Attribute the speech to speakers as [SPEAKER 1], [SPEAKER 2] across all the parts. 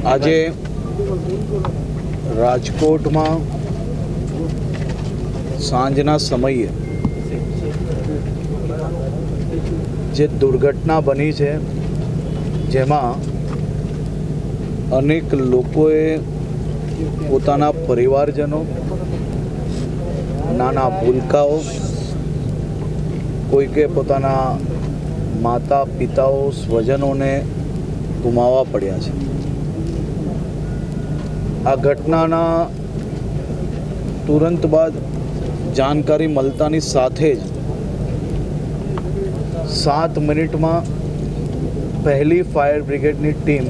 [SPEAKER 1] આજે રાજકોટમાં સાંજના સમયે જે દુર્ઘટના બની છે, જેમાં અનેક લોકોએ પોતાના પરિવારજનો, નાના ભૂલકાઓ, કોઈકે પોતાના માતા પિતાઓ સ્વજનોને ગુમાવવા પડ્યા છે. આ ઘટનાના તુરંત બાદ જાણકારી મળતાની સાથે જ સાત મિનિટમાં પહેલી ફાયર બ્રિગેડની ટીમ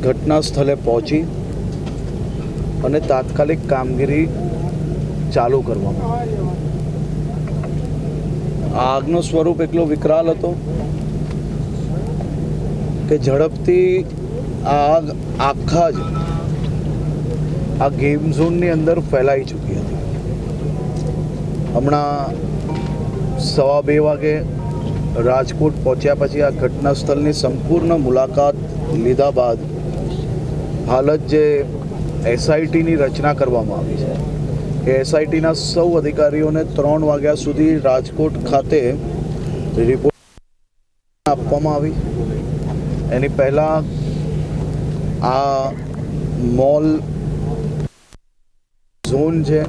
[SPEAKER 1] ઘટના સ્થળે પહોંચી અને તાત્કાલિક કામગીરી ચાલુ કરવામાં આગનું સ્વરૂપ એટલો વિકરાલ હતો કે ઝડપથી આ આખા જ આ ગેમ ઝોનની અંદર ફેલાઈ ચૂકી હતી. હમણાં સવા બે વાગે રાજકોટ પહોંચ્યા પછી આ ઘટના સ્થળની સંપૂર્ણ મુલાકાત લીધા બાદ હાલ જ જે એસઆઈટીની રચના કરવામાં આવી છે. એ એસઆઈટીના સૌ અધિકારીઓને ત્રણ વાગ્યા સુધી રાજકોટ ખાતે રિપોર્ટ આપવામાં આવી. એની પહેલાં આ મોલ ઝોન છે.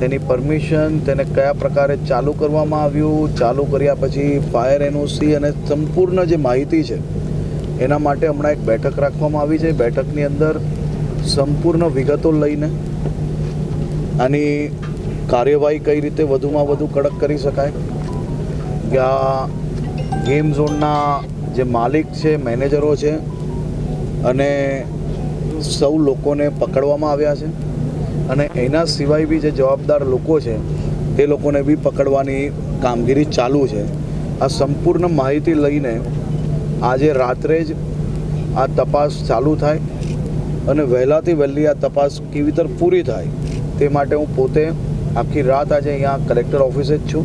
[SPEAKER 1] તેની પરમિશન તેને કયા પ્રકારે ચાલુ કરવામાં આવ્યું, ચાલુ કર્યા પછી ફાયર એનઓસી અને સંપૂર્ણ જે માહિતી છે, એના માટે હમણાં એક બેઠક રાખવામાં આવી છે. બેઠકની અંદર સંપૂર્ણ વિગતો લઈને આની કાર્યવાહી કઈ રીતે વધુમાં વધુ કડક કરી શકાય, કે આ ગેમ ઝોનના જે માલિક છે, મેનેજરો છે અને સૌ લોકોને પકડવામાં આવ્યા છે. અને એના સિવાય બી જે જવાબદાર લોકો છે તે લોકોને બી પકડવાની કામગીરી ચાલુ છે. આ સંપૂર્ણ માહિતી લઈને આજે રાત્રે જ આ તપાસ ચાલુ થાય અને વહેલાથી વહેલી આ તપાસ કેવી રીતે પૂરી થાય તે માટે હું પોતે આખી રાત આજે અહીંયા કલેક્ટર ઓફિસે જ છું.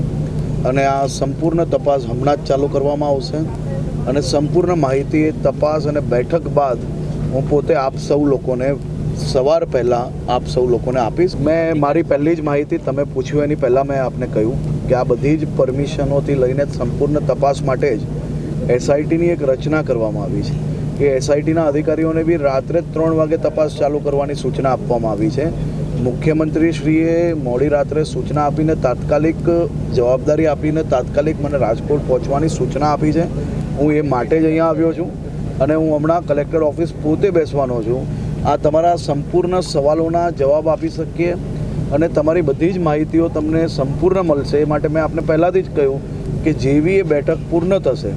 [SPEAKER 1] અને આ સંપૂર્ણ તપાસ હમણાં જ ચાલુ કરવામાં આવશે. અને સંપૂર્ણ માહિતી તપાસ અને બેઠક બાદ હું પોતે આપ સૌ લોકોને સવાર પહેલાં આપ સૌ લોકોને આપીશ. મેં મારી પહેલી જ માહિતી તમે પૂછ્યું એની પહેલાં મેં આપને કહ્યું કે આ બધી જ પરમિશનોથી લઈને સંપૂર્ણ તપાસ માટે જ એસઆઈટીની એક રચના કરવામાં આવી છે. એ એસઆઈટીના અધિકારીઓને બી રાત્રે ત્રણ વાગે તપાસ ચાલુ કરવાની સૂચના આપવામાં આવી છે. મુખ્યમંત્રીશ્રીએ મોડી રાત્રે સૂચના આપીને તાત્કાલિક જવાબદારી આપીને તાત્કાલિક મને રાજકોટ પહોંચવાની સૂચના આપી છે. હું એ માટે જ અહીંયા આવ્યો છું અને હું હમણાં કલેક્ટર ઓફિસ પોતે બેસવાનો છું. આ તમારા સંપૂર્ણ સવાલોના જવાબ આપી શકીએ અને તમારી બધી જ માહિતીઓ તમને સંપૂર્ણ મળશે. એ માટે મેં આપને પહેલાંથી જ કહ્યું કે જેવી એ બેઠક પૂર્ણ થશે,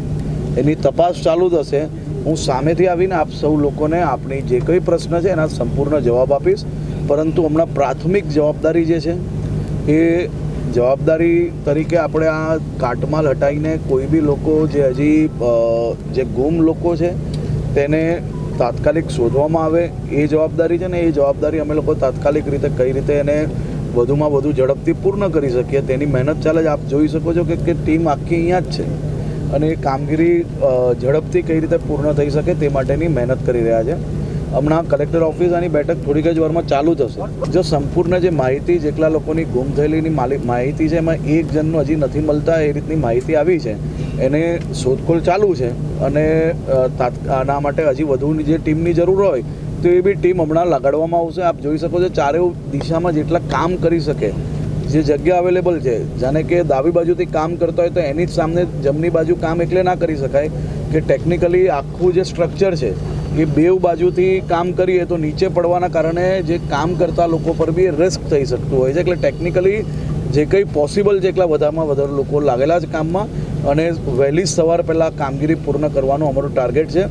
[SPEAKER 1] એની તપાસ ચાલુ થશે, હું સામેથી આવીને આપ સૌ લોકોને આપણી જે કંઈ પ્રશ્ન છે એના સંપૂર્ણ જવાબ આપીશ. પરંતુ હમણાં પ્રાથમિક જવાબદારી જે છે, એ જવાબદારી તરીકે આપણે આ કાટમાલ હટાવીને કોઈ બી લોકો જે હજી જે ગુમ લોકો છે, તેને તાત્કાલિક શોધવામાં આવે, એ જવાબદારી છે ને એ જવાબદારી અમે લોકો તાત્કાલિક રીતે કઈ રીતે એને વધુમાં વધુ ઝડપથી પૂર્ણ કરી શકીએ તેની મહેનત ચાલે જ આપ જોઈ શકો છો કે ટીમ આખી અહીંયા જ છે અને એ કામગીરી ઝડપથી કઈ રીતે પૂર્ણ થઈ શકે તે માટેની મહેનત કરી રહ્યા છે. હમણાં કલેક્ટર ઓફિસ આની બેઠક થોડીક જ વારમાં ચાલુ થશે જો સંપૂર્ણ જે માહિતી જેટલા લોકોની ગુમ થયેલીની માહિતી છે, એમાં એક જણનું હજી નથી મળતા, એ રીતની માહિતી આવી છે. એને શોધખોળ ચાલુ છે અને આના માટે હજી વધુની જે ટીમની જરૂર હોય, તો એ બી ટીમ હમણાં લગાડવામાં આવશે. આપ જોઈ શકો છો ચારે દિશામાં જેટલા કામ કરી શકે, જે જગ્યા અવેલેબલ છે, જાણે કે ડાબી બાજુથી કામ કરતા હોય તો એની જ સામે જમણી બાજુ કામ એટલે ના કરી શકાય. કે ટેકનિકલી આખું જે સ્ટ્રક્ચર છે, એ બેવ બાજુથી કામ કરીએ તો નીચે પડવાના કારણે જે કામ કરતા લોકો પર બી રિસ્ક થઈ શકતું હોય છે. એટલે ટેકનિકલી જે કંઈ પોસિબલ જેટલા વધારેમાં વધારે લોકો લાગેલા છે કામમાં અને વહેલી સવાર પહેલાં કામગીરી પૂર્ણ કરવાનું અમારું ટાર્ગેટ છે.